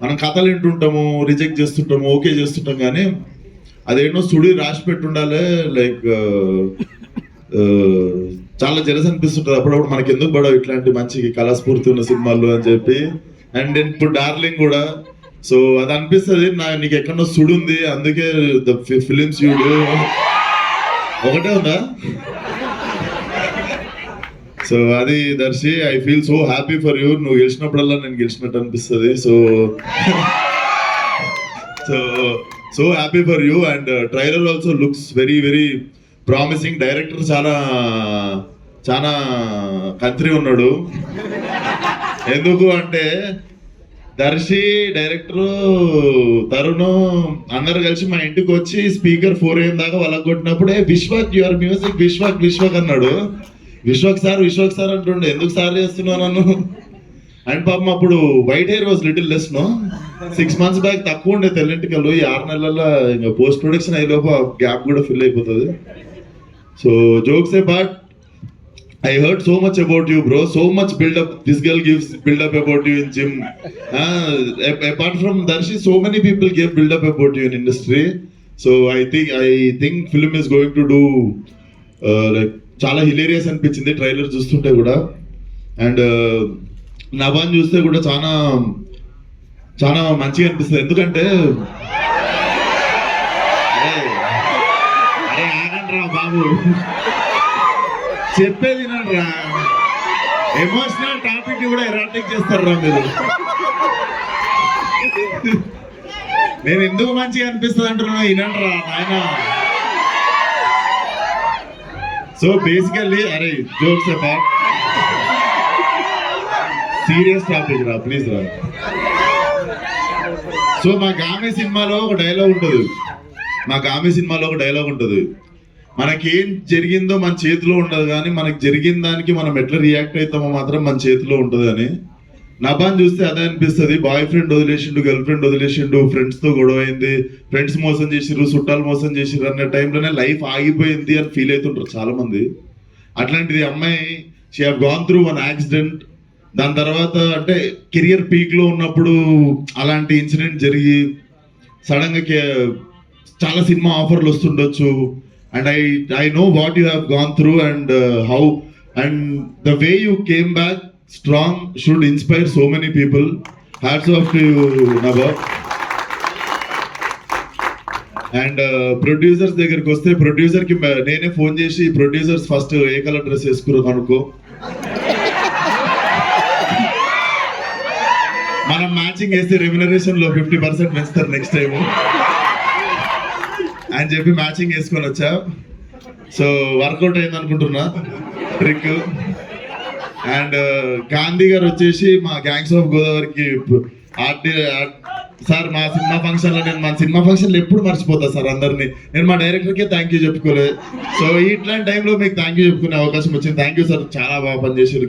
మనం కథలు వింటుంటాము రిజెక్ట్ చేస్తుంటాము ఓకే చేస్తుంటాం కానీ అదేంటో సుడి రాసి పెట్టుండాలి లైక్ uh, uh, చాలా జలస్ అనిపిస్తుంటుంది. అప్పుడప్పుడు మనకి ఎందుకు పడవు ఇట్లాంటి మంచి కళాస్ఫూర్తి ఉన్న సినిమాలు అని చెప్పి. అండ్ ఇప్పుడు డార్లింగ్ కూడా. సో అది అనిపిస్తుంది నా నీకు ఎక్కడో సుడుంది ఉంది అందుకే ద ఫిలిమ్స్ చూడు ఒకటే ఉందా? సో అది Darshi I feel so happy for you నువ్వు గెలిచినప్పుడల్లా నేను గెలిచినట్టు అనిపిస్తుంది. So so so happy for you and trailer also looks very very promising director చాలా చాలా కంత్రి ఉన్నాడు. ఎందుకు అంటే దర్శి డైరెక్టర్ తరుణ్ అందరు కలిసి మా ఇంటికి వచ్చి స్పీకర్ ఫోర్ ఏం దాకా వాళ్ళకి కొట్టినప్పుడే విశ్వక్ యువర్ మ్యూజిక్ విశ్వక్ విశ్వక్ అన్నాడు. విశ్వక్ సార్ విశ్వక్ సార్ అంటుండే ఎందుకు సార్ చేస్తున్నావు నన్ను? అండ్ పాపం అప్పుడు white hair was little less no six months back తక్కువ ఉండే తెల్లింటికలు ఈ ఆరు నెలల్లో ఇంకా పోస్ట్ ప్రొడక్షన్ అయ్యేలోపు గ్యాప్ కూడా ఫిల్ అయిపోతుంది. So jokes a but I heard so much about you bro so much buildup this girl gives buildup about you in gym apart from Darshi so many people give buildup about you in industry so I think I think film is going to do like చాలా hilarious అనిపించింది trailer చూస్తుంటే కూడా. And uh, నవాన్ చూస్తే కూడా చాలా చాలా మంచిగా అనిపిస్తుంది. ఎందుకంటే అరే అరే బాబు. చెప్పేది రా ఎమోషనల్ టాపిక్ కూడా ఎరాటిక్ చేస్తారు రా మీరు. నేను ఎందుకు మంచిగా అనిపిస్తుంది అంటున్నా వినండి రా నాయన. సో బేసికల్లీ అరే జోక్స్ అపార్ట్ సీరియస్ టాపిక్ రా ప్లీజ్ రా. సో మా గామి సినిమాలో ఒక డైలాగ్ ఉంటుంది. మా గామి సినిమాలో ఒక డైలాగ్ ఉంటుంది. మనకేం జరిగిందో మన చేతిలో ఉండదు కానీ మనకి జరిగిన దానికి మనం ఎట్లా రియాక్ట్ అవుతామో మాత్రం మన చేతిలో ఉంటుంది అని నబాన్ చూస్తే అదే అనిపిస్తుంది. బాయ్ ఫ్రెండ్ వదిలేసిండు గర్ల్ ఫ్రెండ్ వదిలేసిండు ఫ్రెండ్స్తో గొడవ అయింది ఫ్రెండ్స్ మోసం చేసిర్రు చుట్టాలు మోసం చేసిర్రు అనే టైంలోనే లైఫ్ ఆగిపోయింది అని ఫీల్ అవుతుంటారు చాలా మంది అట్లాంటిది అమ్మాయి she have gone through one accident దాని తర్వాత అంటే కెరియర్ పీక్లో ఉన్నప్పుడు అలాంటి ఇన్సిడెంట్ జరిగి సడన్గా కే- చాలా సినిమా ఆఫర్లు వస్తుండొచ్చు. And I I know what you have gone through and how and the way you came back strong should inspire so many people hats off to Naba and producers దగ్గరికి వస్తే ప్రొడ్యూసర్కి నేనే ఫోన్ చేసి ప్రొడ్యూసర్స్ ఫస్ట్ ఏ colour dress వేసుకున్నాను అనుకో. మనం matching వేస్తే రెమ్యునరేషన్లో ఫిఫ్టీ పర్సెంట్ పెంచుతారు నెక్స్ట్ టైం అని చెప్పి మ్యాచింగ్ వేసుకొని వచ్చా. సో వర్కౌట్ అయింది అనుకుంటున్నా ట్రిక్ అండ్ గాంధీ uh, గారు వచ్చేసి మా గ్యాంగ్స్ ఆఫ్ గోదావరికి ఆర్టి సార్ మా సినిమా ఫంక్షన్లో నేను మా సినిమా ఫంక్షన్ ఎప్పుడు మర్చిపోతా సార్ అందరినీ. నేను మా డైరెక్టర్ కే థ్యాంక్ యూ చెప్పుకోలేదు సో ఇట్లాంటి టైంలో మీకు థ్యాంక్ యూ చెప్పుకునే అవకాశం వచ్చింది. థ్యాంక్ యూ సార్ చాలా బాగా పనిచేసారు